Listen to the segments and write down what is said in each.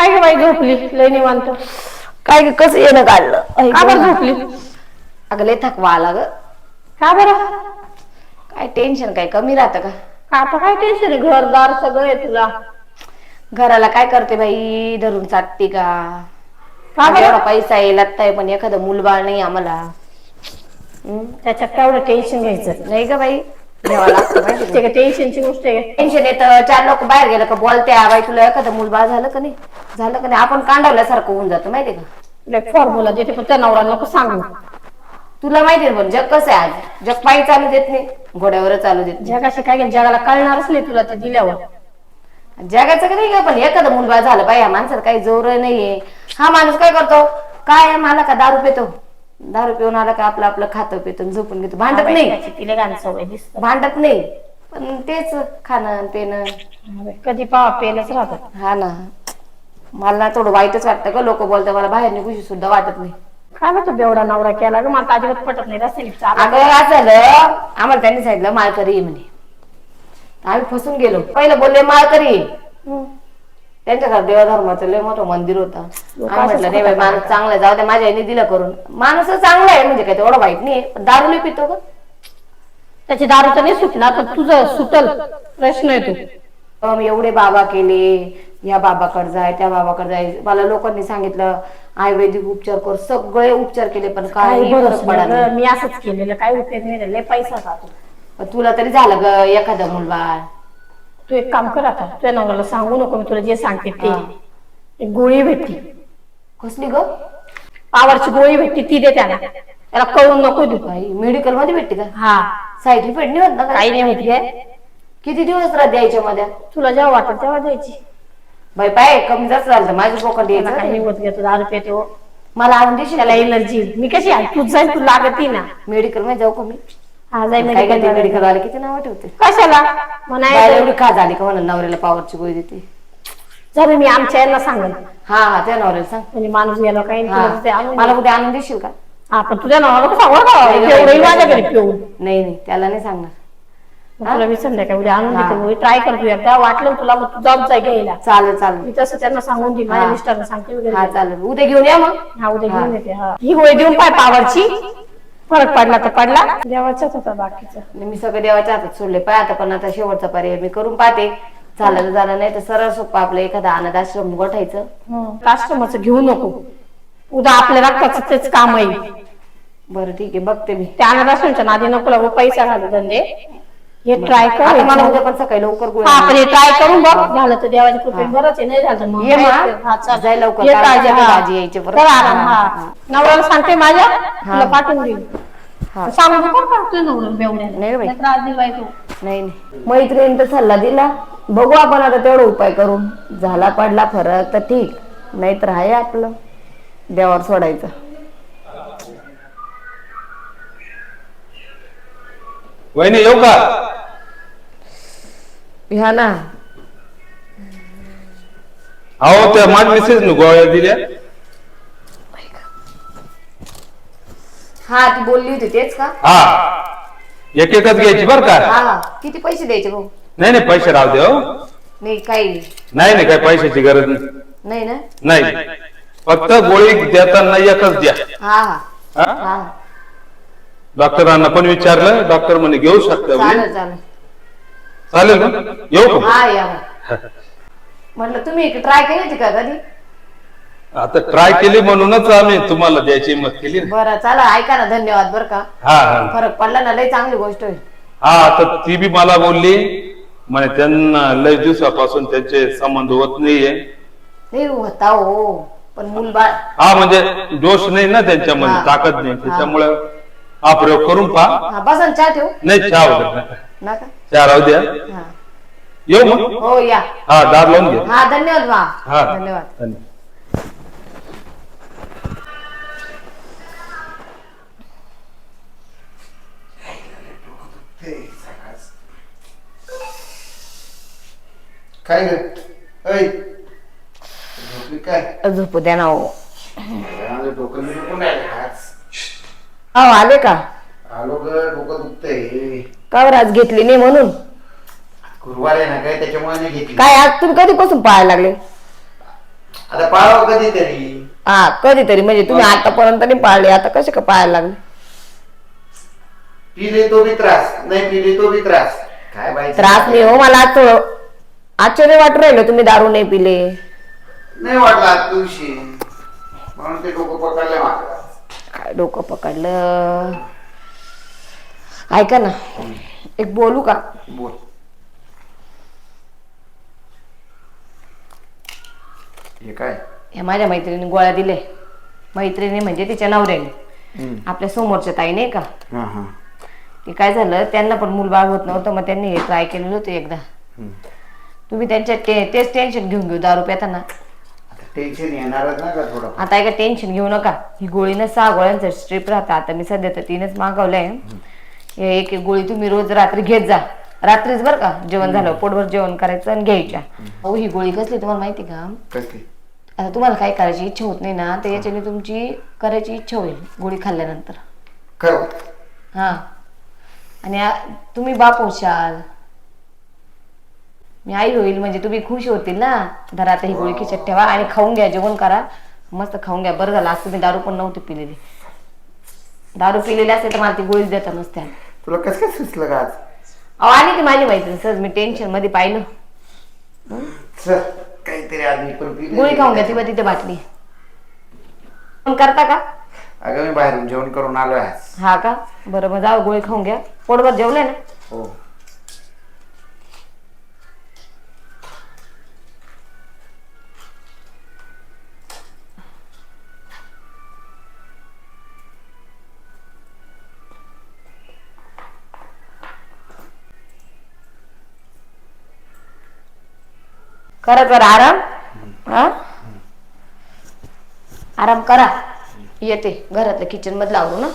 काय ग बाई झोपली? लय निवांत. काय ग, कसं येणं काढलं? का बरं. झोपली? अगं लय थकवा आला ग. का बरं? काय टेन्शन काय कमी राहतं का? आता काय टेन्शन आहे? घरदार सगळं आहे तुला. घराला काय करते बाई? धरून चाटते का? एवढा बरं? पैसा आहे लत्ता आहे पण एखादं मूलबाळ नाही आम्हाला. हम्म, त्याच्यात काय एवढं टेन्शन घ्यायचं. नाही का बाई. घ्यावं लागतं माहिती का? ते काय टेन्शनची गोष्ट आहे टेन्शन येतं चार लोक बाहेर गेलं का बोलत्या बाई तुला एखादं मूलबाळ झालं का नाही झालं का नाही आपण कांडवल्यासारखं होऊन जातं माहिती का तुला फॉर्म्युला देते पण त्या नवरा नको सांगू तुला माहिती आहे पण जग कसं आहे आज जग पायी चालू देत नाही घोड्यावर चालू देत नाही जगाशी काय जगाला कळणारच नाही तुला ते दिल्यावर जगाचं का नाही का पण एखादं मुलबाळ झालं बाई या माणसाला काही जोर नाहीये हा माणूस काय करतो काय मला का दारू पितो दारू पिऊन आला का आपलं आपलं खातं पितो आणि झोपून घेतो. भांडत नाही. त्याची तिला गाणं सवय दिसत भांडत नाही. पण तेच खाणं पिणं. कधी पावा पेलच राहतात. हा ना. मला थोडं वाईटच वाटतं का लोक बोलतात मला बाहेर निघूशी सुद्धा वाटत नाही. काय म्हणतो बेवडा नवरा केला ग? मला तर अजिबात पटत नाही. रस्त्याने चालत. अगं असं झालं आम्हाला त्यांनी सांगितलं माळकरी आहे म्हणे. आम्ही फसून गेलो. पहिलं बोलले माळकरी आहे. हम्म. त्यांच्या घरात देवाधर्माचं लय मोठं मंदिर होतं. आम्ही म्हटलं नाही बाई माणूस चांगला आहे, जाऊ दे माझ्या आईने दिलं करून. माणूस चांगला आहे म्हणजे काय तेवढं वाईट नाही. पण दारू नाही पितो ग. त्याची दारू तर नाही सुटला तर तुझं सुटल. प्रश्न येतो अं, मी एवढे बाबा केले या बाबाकडे जाय त्या बाबाकडे जाय. मला लोकांनी सांगितलं आयुर्वेदिक उपचार कर सगळे उपचार केले पण काही काही फरक बरंच पडा नाही ग, मी असंच केलेलं काही उपयोग नाही लय पैसा जातो. पण तुला तरी झालं ग एखादं मुलबाळ. तू एक काम कर आता. तुझ्या नवऱ्याला सांगू नको मी तुला जे सांगते ते. एक गोळी भेटली कसली ग? पावरची गोळी भेटली ती दे त्याला. त्याला कळून नको देऊ बाई मेडिकलमध्ये भेटते का? हा. साईड इफेक्ट नाही होत ना? काही नाही माहिती किती दिवस राहते यायच्या मध्ये? तुला जेव्हा वाटत तेव्हा द्यायची. बाई पाय कमी जास्त झालं माझं पोकट त्याला काही यायचं निवत घेतो दारू पितो मला आणून देशील? त्याला एलर्जी. मी कशी आहे? तू जाईल तू लागती ना. मेडिकलमध्ये जाऊ का मी? हा जाईल काय नाव ठेवते कशाला? बाई म्हणाय एवढी खा झाली का म्हणून नवऱ्याला पावरची गोळी देते. जर मी आमच्या यांना सांगेन. हा हा त्या नवऱ्याला सांग. म्हणजे माणूस गेलो काही नाही, तुला ते हा. आणून मला उद्या आणून देशील का? हा पण तुझ्या नावाला सांगू का? नाही, नाही, एवढंही नाही, माझ्या नाही. घरी पिऊन. नाही नाही त्याला नाही सांगणार. मग तुला मी संध्याकाळी उद्या आणून हा. देते ट्राय करतो एकदा. वाटलं तुला मग तू जाऊन जाय घ्यायला. चालेल चालेल. मी तसं त्यांना सांगून देईन. माझ्या हा. मिस्टरला सांगते वगैरे. हा चालेल. उद्या घेऊन या मग. हा उद्या. घेऊन येते. हा. ही गोळी देऊन पाय पावरची. फरक पडला तर पडला. देवाचाच होता बाकीचा. आणि मी सगळं देवाच्या हातात सोडले. पाय आता पण आता शेवटचा पर्याय मी करून पाहते. झालं तर झालं नाही तर सरळ सोपं आपलं एखादा अनाथ आश्रम गोठायचं. आश्रमाचं घेऊ नको. उद्या आपल्या रक्ताचं तेच काम आहे. बरं ठीक आहे. बघते मी. त्या अनाथाश्रमच्या नादी नको लागू पैसा घालू धंदे. हे ट्राय आता मला कर उद्या पण सकाळी लवकर हा गोळ्या पण हे ट्राय करून बघ झालं तर देवाच्या कृपेने बरंच आहे नाही झालं तर मग ये काय. हा. जाय लवकर. ये काळजी, हा. यायची परत. कर आराम, हा. नवऱ्याला सांगते माझ्या तुला पाठवून देईल हा. सांगू नको का तुझ्या नवऱ्याला बेवड्याला. नाही रे बाई. लय त्रास दिला बाई तू नाही नाही मैत्रिणी तर सल्ला दिला बघू आपण आता तेवढा उपाय करून झाला पडला फरक तर ठीक नाहीतर आहे आपलं देवावर सोडायचं वहिनी येऊ का ह्या ना अहो त्या माझ्या मिसेस गोळ्या दिल्या हा ती बोलली होती तेच का? हा. एक एकच घ्यायची बर का? हा हा किती पैसे द्यायचे भाऊ? नाही नाही पैसे राहू दे हो. नाही काही. नाही नाही काय पैशाची गरज नाही. नाही ना? नाही. फक्त गोळी देताना एकच द्या. हा हा. हा? हा. डॉक्टरांना पण विचारलं डॉक्टर म्हणे घेऊ शकता म्हणे. चालेल चालेल. चालेल ना? येऊ का? हा या. मग. म्हटलं तुम्ही ट्राय केली होती का कधी? आता ट्राय केली म्हणूनच आम्ही तुम्हाला द्यायची हिंमत केली ना. बरं चला ऐका ना धन्यवाद बरं का. हा हा. फरक पडला ना लय चांगली गोष्ट होईल. हा आता ती बी मला बोलली. म्हणे त्यांना लय दिवसापासून त्यांचे संबंध होत नाहीये. नाही होता हो पण मुलबाळ हा म्हणजे जोश नाही ना त्यांच्यामध्ये हा. ताकद नाही. त्याच्यामुळे हा प्रयोग करून पहा. हा बसा ना, चहा ठेवू. नाही चहा वगैरे. नका. राहू द्या. हा. येऊ मग? हो या. हा दार लावून घ्या हा धन्यवाद वा. हा. धन्यवाद. धन्यवाद. काय ग? ऐ झोपली काय? झोपू द्या ना हो. माझं डोकं मी दुखून राहिलं आज. अहो, आले का? आलो ग डोकं दुखतंय. का बरं आज घेतली नाही म्हणून? गुरुवार आहे ना काय? त्याच्यामुळे नाही घेतली. काय आज तुम्ही कधीपासून पाहायला लागले? आता पाळावं कधीतरी. हा कधीतरी. म्हणजे तुम्ही आतापर्यंत नाही पाळले आता कसे का पाळायला लागले? पिले तो बी त्रास. नाही पिले तो बी त्रास. काय बाई त्रास नाही हो मला आज थोडं आश्चर्य वाटू राहिलं तुम्ही दारू नाही पिले. नाही वाटला आज दिवशी. म्हणून ते डोकं पकडलं माझं काय डोकं पकडलं? ऐका ना. एक बोलू का? बोल. हे काय? या माझ्या मैत्रिणी गोळ्या दिले. मैत्रिणी म्हणजे तिच्या नवऱ्याने. आपल्या समोरच्या ताई नाही का? हा हा. ते काय झालं त्यांना पण मूलबाळ होत नव्हतं मग त्यांनी हे ट्राय केलेलं होतं एकदा. तुम्ही त्यांच्या ते तेच टेन्शन घेऊन घेऊ दारू पेताना आता टेन्शन येणारच ना का थोडं. आता ऐका टेन्शन घेऊ नका. ही गोळीनं सहा गोळ्यांचं स्ट्रीप राहतं. आता मी सध्या तर तीनच मागवलंय. हे एक एक गोळी तुम्ही रोज रात्री घेत जा. रात्रीच बरं का जेवण झालं पोटभर जेवण करायचं आणि घ्यायच्या. हो ही गोळी कसली तुम्हाला माहिती का? कसली? आता तुम्हाला काय करायची इच्छा होत नाही ना तर याच्याने तुमची करायची इच्छा होईल गोळी खाल्ल्यानंतर. खरं हा. आणि आ- तुम्ही बाप होशाल. मी आई होईल म्हणजे तुम्ही खुश होतील ना. धरा आता ही गोळी खिचत ठेवा आणि खाऊन घ्या जेवण करा. मस्त खाऊन घ्या. बरं झालं आज तुम्ही दारू पण नव्हती पिलेली. दारू पिलेली असते तर मला ती गोळीच देता नसत्या. तुला कसं काय सुचलं का आज? अहो आली ती माझी मैत्रीण सहज मी टेन्शनमध्ये पाहिलं. चल काहीतरी आज मी पण पिले. गोळी खाऊन घ्या ती बा तिथे बाटली. फोन करता का? अगं मी बाहेरून जेवण करून आलो आज. हा का? बरं मग जाऊ गोळी खाऊन घ्या. पोटभर जेवले ना? हो. करा करा आराम. हा? आराम करा. येते. घरातलं किचन मधलं आवरू ना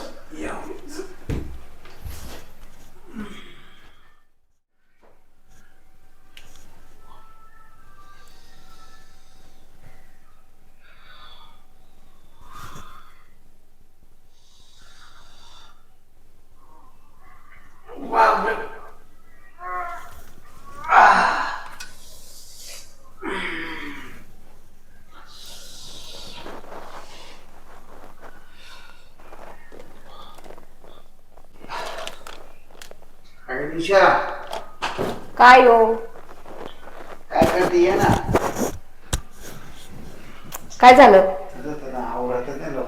अगं निशा काय हो? काय करते? ये ना. काय झालं? तुझं तर आवडतच नाही लोक.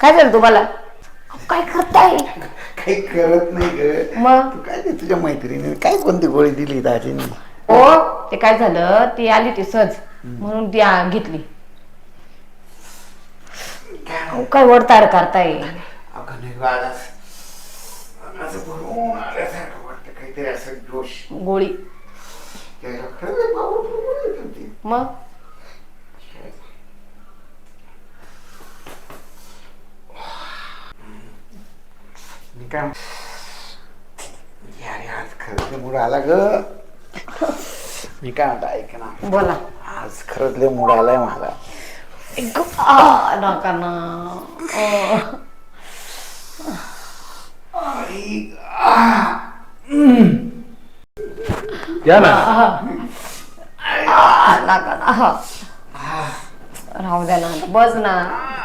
काय झालं तुम्हाला? अहो, काय करताय? काही करत नाही ग. मग? तू काय ते तुझ्या मैत्रिणीने काय कोणती गोळी दिली दाजीने? हो ते काय झालं? ती आली ती सहज. म्हणून ती आ- घेतली. अहो, काय वडताड करताय? अगं नाही गाड असं भरून आल्यासारखं वाटतं काहीतरी असं जोश गोळी. मग मी काय यार आज खरंच मूड आला ग मी काय म्हणतो ऐक ना बोला आज खरंच लय मूड आलाय मला नका ना. या ना. आ, नका ना हा. राहू द्या ना बस ना.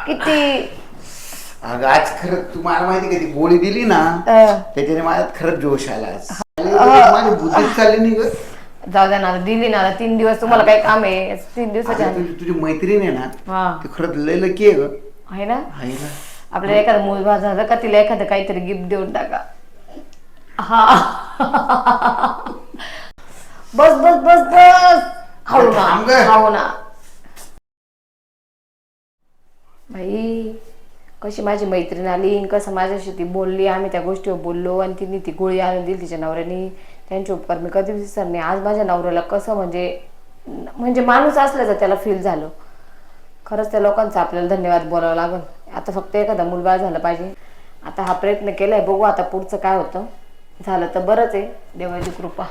किती? अगं आज खरंच तू मला माहिती का ती गोळी दिली ना त्याच्याने माझ्यात खरंच जोश आला आज. माझी बुद्धीच चालली नाही ग. जाऊ द्या ना आता दिली ना आता तीन दिवस तुम्हाला काही काम आहे? तीन दिवसाच्या अगं, तुझी तुझी मैत्रीण आहे ना हा. ती खरंच लय लकी आहे ग. आहे ना? आहे ना. आपल्याला एखादं मूलबाळ झालं का तिला एखादं काहीतरी गिफ्ट देऊन टाका. हा. बस बस बस बस. खाऊ ना थांब गं. खाऊ ना बाई कशी माझी मैत्रीण आली आणि कसं माझ्याशी ती बोलली? आम्ही त्या गोष्टीवर बोललो आणि तिने ती गोळी आणून दिली तिच्या नवऱ्याने. त्यांचे उपकार मी कधी विसरणार नाही आज माझ्या नवऱ्याला कसं म्हणजे म्हणजे माणूस असल्याचं त्याला फील झालं. खरंच त्या लोकांचा आपल्याला धन्यवाद बोलावं लागेल. आता फक्त एखादा मुलबाळ झालं पाहिजे. आता हा प्रयत्न केलाय. बघू आता पुढचं काय होतं. झालं तर बरंच आहे. देवाची कृपा.